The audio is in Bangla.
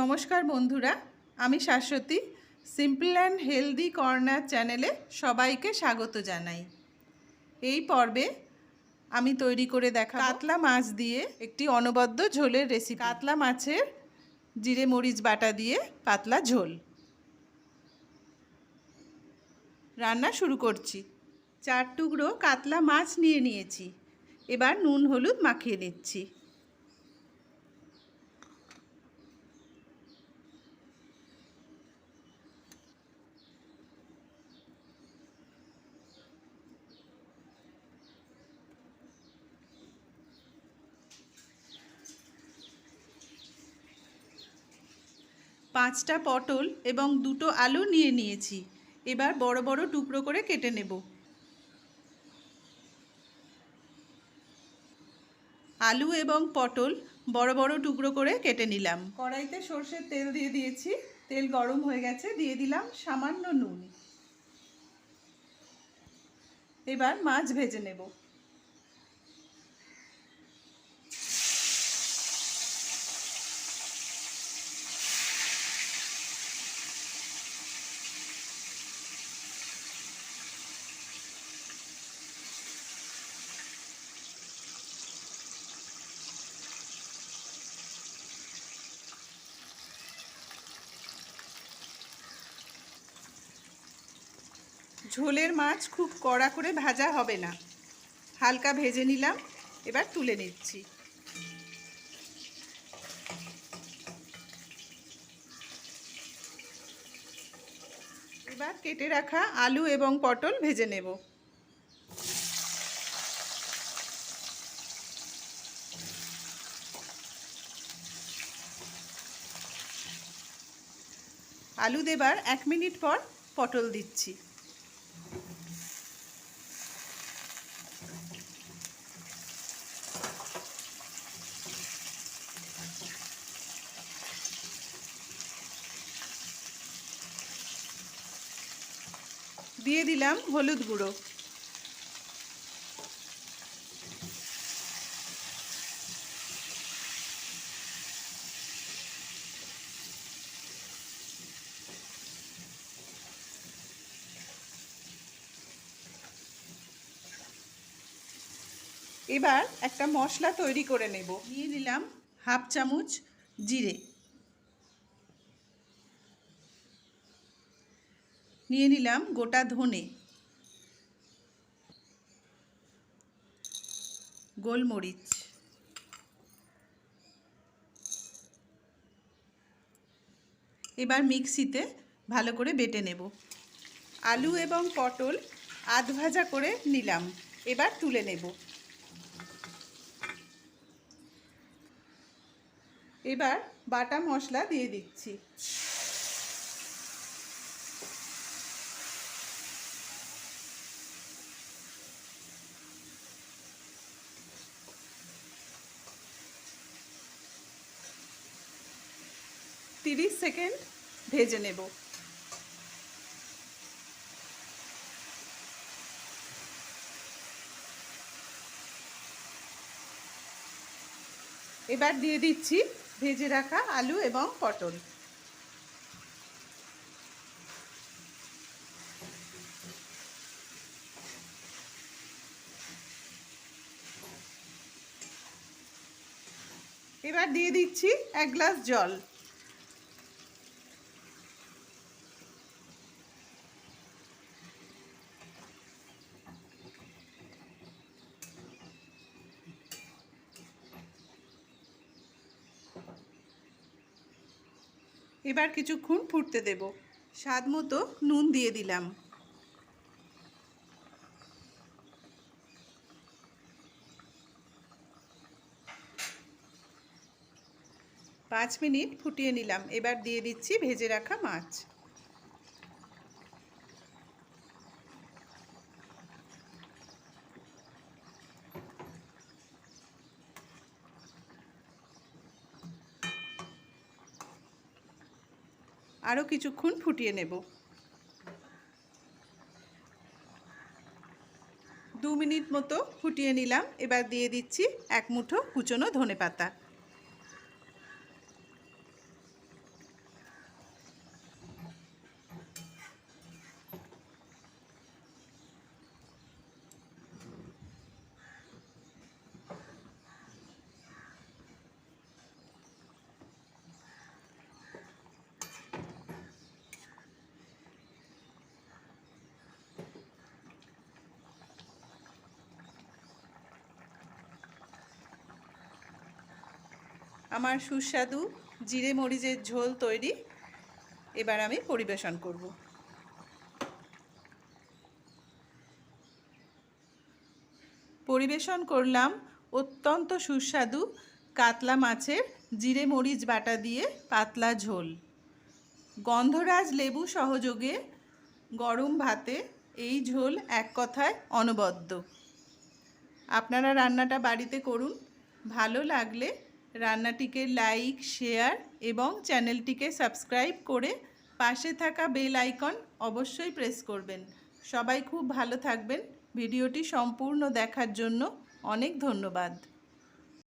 নমস্কার বন্ধুরা, আমি Shashwati simple and healthy corner চ্যানেলে সবাইকে স্বাগত জানাই। এই পর্বে আমি তৈরি করে দেখা কাতলা মাছ দিয়ে একটি অনবদ্য ঝোলের রেসিপি কাতলা মাছের জিরে মরিচ বাটা দিয়ে পাতলা ঝোল। রান্না শুরু করছি। চার টুকরো কাতলা মাছ নিয়ে নিয়েছি। এবার নুন, হলুদ মাখিয়ে নিচ্ছি। পাঁচটা পটল এবং দুটো আলু নিয়ে নিয়েছি। এবার বড় বড় টুকরো করে কেটে নেব। আলু এবং পটল বড় বড় টুকরো করে কেটে নিলাম। কড়াইতে সর্ষের তেল দিয়ে দিয়েছি। তেল গরম হয়ে গেছে, দিয়ে দিলাম সামান্য নুন। এবার মাছ ভেজে নেব। ঝোলের মাছ খুব কড়া করে ভাজা হবে না। হালকা ভেজে নিলাম, এবার তুলে নিচ্ছি। এবার কেটে রাখা আলু এবং পটল ভেজে নেব। আলু দেবার এক মিনিট পর পটল দিচ্ছি। দিয়ে দিলাম হলুদ গুঁড়ো। এবার একটা মশলা তৈরি করে নেব। নিয়ে নিলাম হাফ চামচ জিরে। নিয়ে নিলাম গোটা ধনে। গোলমরিচ। এবার মিক্সিতে ভালো করে বেটে নেব। আলু এবং পটল আধ ভাজা করে নিলাম। এবার তুলে নেব। এবার বাটা মশলা দিয়ে দিচ্ছি। তিরিশ সেকেন্ড ভেজে নেব। এবার দিয়ে দিচ্ছি ভেজে রাখা আলু এবং পটল। এবার দিয়ে দিচ্ছি এক গ্লাস জল। এবার কিছুক্ষণ ফুটতে দেব। স্বাদ মতো নুন দিয়ে দিলাম। পাঁচ মিনিট ফুটিয়ে নিলাম। এবার দিয়ে দিচ্ছি ভেজে রাখা মাছ। আরও কিছুক্ষণ ফুটিয়ে নেব। দু মিনিট মতো ফুটিয়ে নিলাম। এবার দিয়ে দিচ্ছি এক মুঠো কুচনো ধনে পাতা আমার সুস্বাদু জিরে মরিচের ঝোল তৈরি। এবার আমি পরিবেশন করব। পরিবেশন করলাম অত্যন্ত সুস্বাদু কাতলা মাছের জিরে মরিচ বাটা দিয়ে পাতলা ঝোল। গন্ধরাজ লেবু সহযোগে গরম ভাতে এই ঝোল এক কথায় অনবদ্য। আপনারা রান্নাটা বাড়িতে করুন, ভালো লাগলে রান্নাটিকে লাইক, শেয়ার এবং চ্যানেলটিকে সাবস্ক্রাইব করে পাশে থাকা বেল আইকন অবশ্যই প্রেস করবেন। সবাই খুব ভালো থাকবেন। ভিডিওটি সম্পূর্ণ দেখার জন্য অনেক ধন্যবাদ।